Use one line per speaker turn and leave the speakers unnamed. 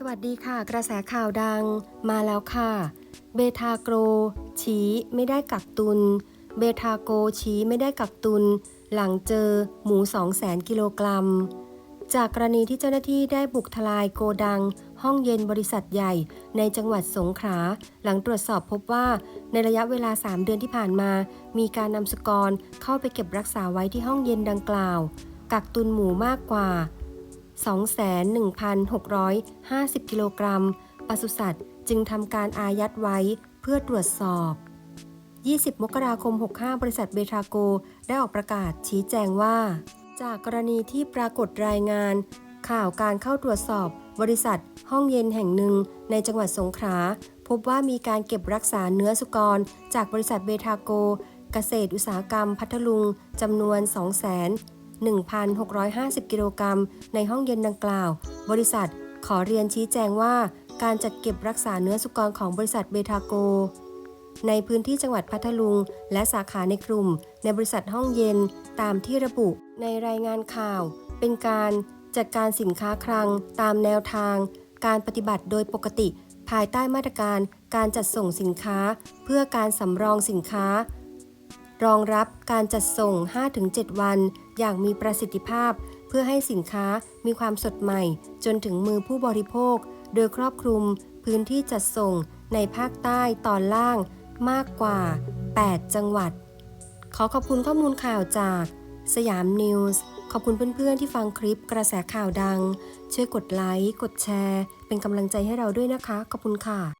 สวัสดีค่ะ กระแสข่าวดังมาแล้วค่ะ เบทาโกร ชี้ไม่ได้กักตุน เบทาโกชี้ไม่ได้กักตุน หลังเจอหมู200,000 กิโลกรัม จากกรณีที่เจ้าหน้าที่ได้บุกทลายโกดัง ห้องเย็นบริษัทใหญ่ในจังหวัดสงขลาหลังตรวจสอบพบว่าในระยะเวลา 3 เดือนที่ผ่านมา มีการนำสกรเข้าไปเก็บรักษาไว้ที่ห้องเย็นดังกล่าว กักตุนหมูมากกว่า 21,650 กิโลกรัม ปศุสัตว์จึงทำการอายัดไว้เพื่อตรวจสอบ 20 มกราคม 65 บริษัทเบทาโก ได้ออกประกาศชี้แจงว่า จากกรณีที่ปรากฏรายงาน ข่าวการเข้าตรวจสอบบริษัท ห้องเย็นแห่งหนึ่งในจังหวัดสงขลาพบว่ามีการเก็บรักษาเนื้อสุกร จากบริษัทเบทาโก เกษตรอุตสาหกรรมพัทลุงจำนวน2 1,650 กิโลกรัม ในห้องเย็นดังกล่าว บริษัทขอเรียนชี้แจงว่า การจัดเก็บรักษาเนื้อสุกรของบริษัทเบทาโก ในพื้นที่จังหวัดพัทลุง และสาขาในกลุ่ม ในบริษัทห้องเย็นตามที่ระบุ ในรายงานข่าว เป็นการจัดการสินค้าคลังตามแนวทาง การปฏิบัติโดยปกติ ภายใต้มาตรการการจัดส่งสินค้า เพื่อการสำรองสินค้า รองรับการจัดส่ง 5-7 วัน อย่างมีประสิทธิภาพ เพื่อให้สินค้ามีความสดใหม่ จนถึงมือผู้บริโภค โดยครอบคลุมพื้นที่จัดส่งในภาคใต้ตอนล่างมากกว่า 8 จังหวัด ขอขอบคุณข้อมูลข่าวจากสยามนิวส์ ขอบคุณเพื่อนๆที่ฟังคลิปกระแสข่าวดัง ช่วยกดไลค์ กดแชร์ เป็นกำลังใจให้เราด้วยนะคะ ขอบคุณค่ะ